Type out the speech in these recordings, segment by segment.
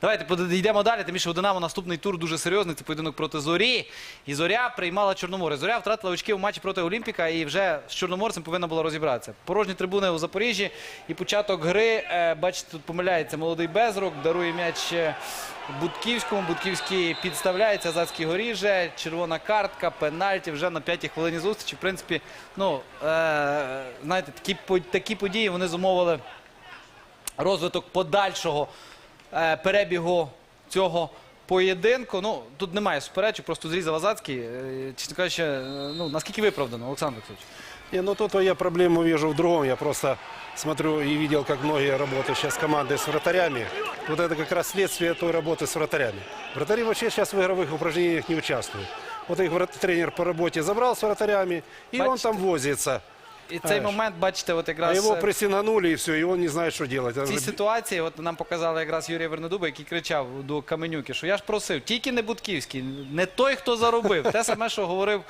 Давайте йдемо далі. Тим більше у Динамо наступний тур дуже серйозний. Це поєдинок проти Зорі. І Зоря приймала Чорноморе. Зоря втратила очки у матчі проти Олімпіка і вже з Чорноморцем повинна була розібратися. Порожні трибуни у Запоріжжі і початок гри. Е, Бачите, тут помиляється молодий Безрук, дарує м'яч е, Будківському. Будківський підставляється, Зацький горіже. Червона картка, пенальті вже на п'ятій хвилині зустрічі. В принципі, ну, е, знаєте, такі, події вони зумовили розвиток подальшого перебігу цього поєдинку. Ну, тут немає суперечок, просто зрізав Азацький. Е, Чесно кажучи, е, ну, наскільки виправдано, Олександр Олексійович? Не, ну тут я проблему вижу в другом. Я просто смотрю и видел, как многие работают сейчас команды с вратарями. Вот это как раз следствие той работы с вратарями. Вратари вообще сейчас в игровых упражнениях не участвуют. Вот их врат- тренер по работе забрал с вратарями, и он Бачите? там возится. І цей момент, бачите, от А якраз его е, прессинганули, и все, и он не знает, что делать. в цій ситуації, от нам показали якраз Юрія Вернедуба, який кричав до Каменюки, що я ж просив, тільки не Будківський, не той, хто заробив. Те саме, що говорив.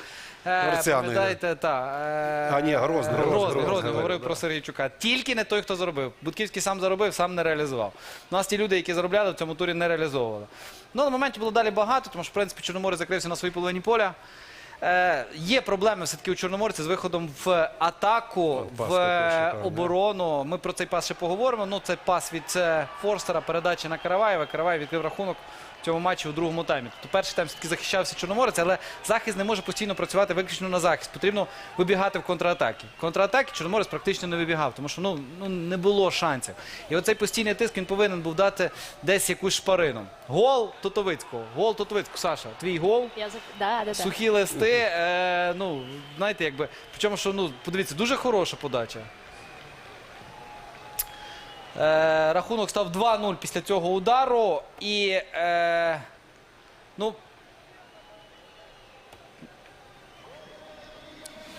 е, Пам'ятаєте, та, е, А, ні, Грозний, Грозний, Грозний, говорив про. Сергійчука. Тільки не той, хто заробив. Будківський сам заробив, сам не реалізував. У нас ті люди, які заробляли, в цьому турі не реалізовували. Ну, на моменті було далі багато, тому що, в принципі, Чорноморець закрився на своїй половині поля. Е, є проблеми все-таки у Чорноморці з виходом в атаку, пас в такий оборону. Ми про цей пас ще поговоримо. Ну, це пас від е, Форстера, передача на Караваєва. Караваєв відкрив рахунок в цьому матчі у другому таймі. Тобто перший тайм все-таки захищався Чорноморець, але захист не може постійно працювати виключно на захист. Потрібно вибігати в контратаки. В контратаки Чорноморець практично не вибігав, тому що ну, ну, не було шансів. І оцей постійний тиск він повинен був дати десь якусь шпарину. Гол Тотовицького. Гол Тотовицького. Саша, твій гол. Я зак... да, да, да. Сухі листи, е, ну, знаєте, якби. Причому, що, ну, подивіться, дуже хороша подача. Е, рахунок став 2-0 після цього удару. І, е, ну,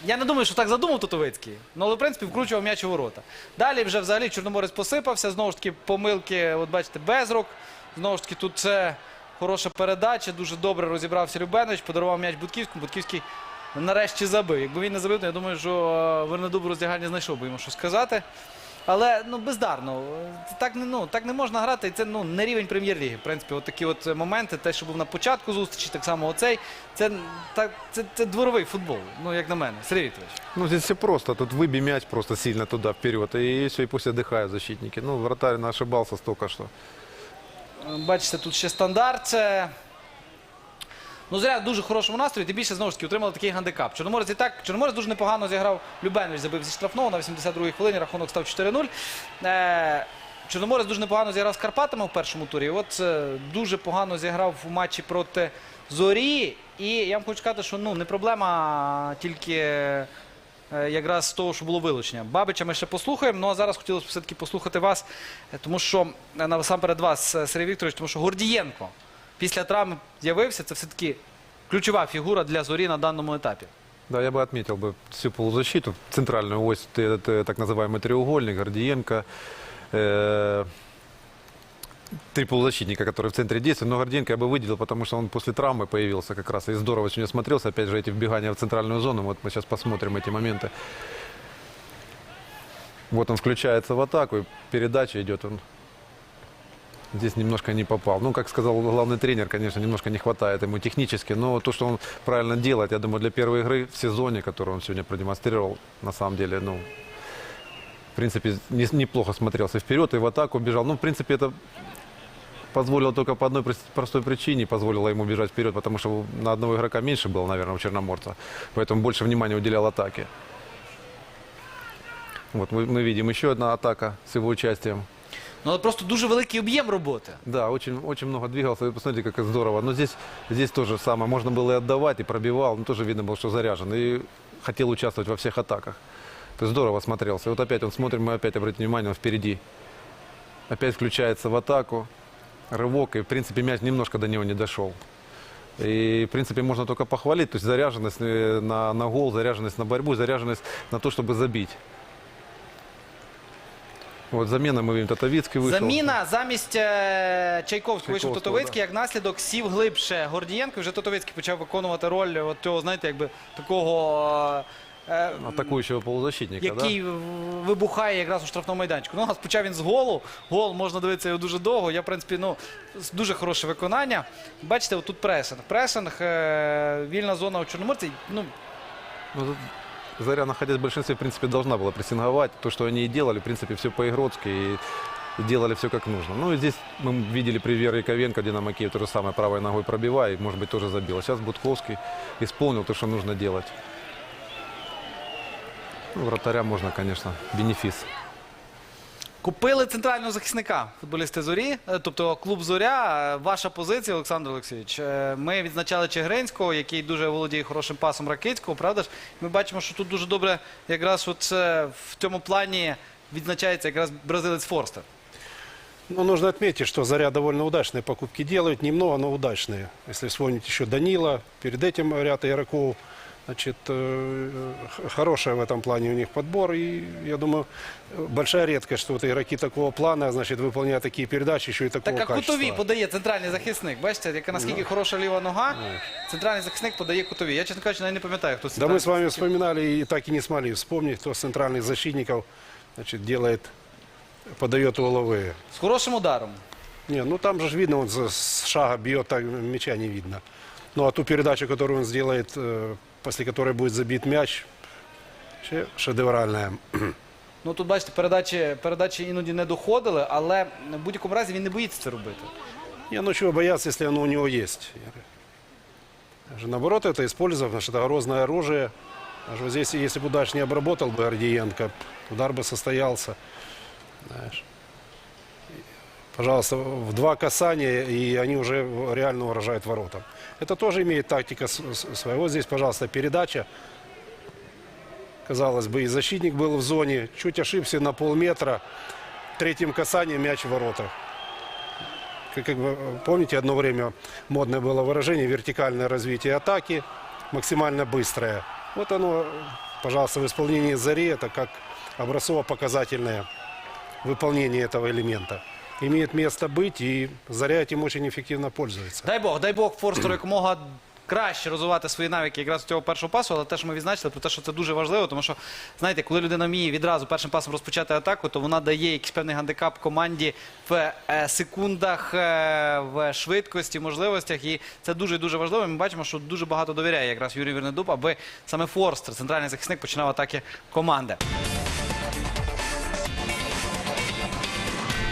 я не думаю, що так задумав Тотовицький. Ну, але, в принципі, вкручував м'яч у ворота. Далі вже взагалі Чорноморець посипався. Знову ж таки, помилки, от бачите, безрук. Знову ж таки, тут це хороша передача. Дуже добре розібрався Любенович, подарував м'яч Будківському. Будківський нарешті забив. Якби він не забив, то я думаю, що е, Вернедуб роздягальні знайшов би йому що сказати. Але ну бездарно. Так не ну так не можна грати. І це ну не рівень прем'єр-ліги. В принципі, от такі от моменти, те, що був на початку зустрічі, так само оцей. Це так, це, це дворовий футбол. Ну як на мене, Сергій Вікторович. Ну, здесь все просто. Тут выбей мяч просто сильно туда, вперед. И все, и пусть отдыхают защитники. Ну, вратарь на- ошибался столько что. Бачите, тут ще стандарт. Це... Ну, зря в дуже хорошому настрої, тим більше знову ж таки отримали такий гандикап. Чорноморець і так, Чорноморець дуже непогано зіграв. Любенович забив зі штрафного на 82-й хвилині, рахунок став 4-0. Е, Чорноморець дуже непогано зіграв з Карпатами в першому турі. От е, дуже погано зіграв в матчі проти Зорі. І я вам хочу сказати, що ну, не проблема тільки е, якраз з того, що було вилучення. Бабича ми ще послухаємо. Ну а зараз хотілося б все-таки послухати вас, е, тому що е, насамперед вас, Сергій Вікторович, тому що Гордієнко після травми з'явився. Це все-таки ключова фігура для зорі на даному етапі. Да, я бы отметил бы всю полузащиту, центральную ось, т- т- так называемый треугольник, Гордиенко. э, Три полузащитника, которые в центре действия. Но Гордиенко я бы выделил, потому что он после травмы появился как раз. И здорово сегодня смотрелся. Опять же, эти вбегания в центральную зону. Вот мы сейчас посмотрим эти моменты. Вот он включается в атаку, и передача идет. Он Здесь немножко не попал. Ну, как сказал главный тренер, конечно, немножко не хватает ему технически. Но то, что он правильно делает, я думаю, для первой игры в сезоне, которую он сегодня продемонстрировал, на самом деле, ну, в принципе, не- неплохо смотрелся вперед и в атаку бежал. Ну, в принципе, это позволило только по одной прос- простой причине, позволило ему бежать вперед, потому что на одного игрока меньше было, наверное, у Черноморца. Поэтому больше внимания уделял атаке. Вот мы, мы видим еще одна атака с его участием. Ну, але просто дуже великий об'єм роботи. Да, очень, очень много двигался. Вы посмотрите, как здорово. Но здесь, здесь тоже самое. Можно было и отдавать, и пробивал. Но тоже видно было, что заряжен. И хотел участвовать во всех атаках. То есть здорово смотрелся. И вот опять он смотрим, мы опять обратим внимание, он впереди. Опять включается в атаку. Рывок. И, в принципе, мяч немножко до него не дошел. И, в принципе, можно только похвалить. То есть заряженность э, на, на гол, заряженность на борьбу, заряженность на то, чтобы забить. Вот замена мы видим, Татовицкий вышел. Заміна замість е, Чайковського вийшов Чайковського, Тотовицький, як наслідок сів глибше Гордієнко. Вже Тотовицький почав виконувати роль от цього, знаєте, якби такого е, Атакующего полузащитника, який в- вибухає якраз у штрафному майданчику. Ну, почав він з голу. Гол можна дивитися його дуже довго. Я, в принципі, ну, дуже хороше виконання. Бачите, отут пресинг. Пресинг, е, вільна зона у Чорноморці. Ну, Ну, тут Заря, находясь в большинстве, в принципе, должна была прессинговать. То, что они и делали, в принципе, все по-игротски и делали все как нужно. Ну и здесь мы видели при Вере Яковенко, Динамо Киев, то же самое, правой ногой пробивая, и, может быть, тоже забил. А сейчас Будковский исполнил то, что нужно делать. Ну, вратаря можно, конечно, бенефис. Купили центрального захисника футболісти зорі, е, тобто клуб Зоря. Е, Ваша позиція, Олександр Олексійович. Е, Ми відзначали Чигринського, який дуже володіє хорошим пасом Ракицького, правда ж? Ми бачимо, що тут дуже добре якраз от е, в цьому плані відзначається якраз бразилець Форстер. Но нужно отметить, что Заря довольно удачные покупки делают, немного, но удачные. Если вспомнить еще Данила, перед этим ряд игроков, значит, э, х- хороший в этом плане у них подбор. И я думаю, э, большая редкость, что вот игроки такого плана, значит, выполняют такие передачи еще и такого Так а качества. кутові подає центральний захисник. Бачите, яка наскільки хороша ліва нога. Центральний захисник подає кутові. Я, чесно кажучи, навіть не пам'ятаю, хто Да центральний мы с вами захисник. вспоминали и так и не смогли вспомнить, кто с центральных защитников значит, делает, подает угловые. З хорошим ударом. Не, ну там же ж видно, он за- с шага бьет, так мяча не видно. Ну а ту передачу, которую он сделает, э, после которой будет забит мяч, вообще шедевральная. Ну тут бачите, передачі, передачі іноді не доходили, але в будь-якому разі він не боїться це робити. Не, ну чего бояться, если оно у него есть. Я же Наоборот, это использовав, потому что это грозное оружие. Аж вот здесь, если бы удач не обработал бы Гордиенко, удар бы состоялся. Знаешь. Пожалуйста, в два касания, и они уже реально угрожают воротам. Это тоже имеет тактика своего. Здесь, пожалуйста, передача. Казалось бы, и защитник был в зоне, чуть ошибся на полметра. Третьим касанием мяч в воротах. Как, как вы помните, одно время модное было выражение вертикальное развитие атаки, максимально быстрое. Вот оно, пожалуйста, в исполнении Зари, это как образцово-показательное выполнение этого элемента. Имеет место быть, и Заря этим очень эффективно пользуется. Дай Бог, дай Бог Форстеру якомога краще розвивати свої навики якраз з цього першого пасу, але те, що ми відзначили, про те, що це дуже важливо, тому що, знаєте, коли людина вміє відразу першим пасом розпочати атаку, то вона дає якийсь певний гандикап команді в е, секундах, е, в швидкості, можливостях. І це дуже і дуже важливо. Ми бачимо, що дуже багато довіряє якраз Юрій Вірнедуб, аби саме Форстер, центральний захисник, починав атаки команди.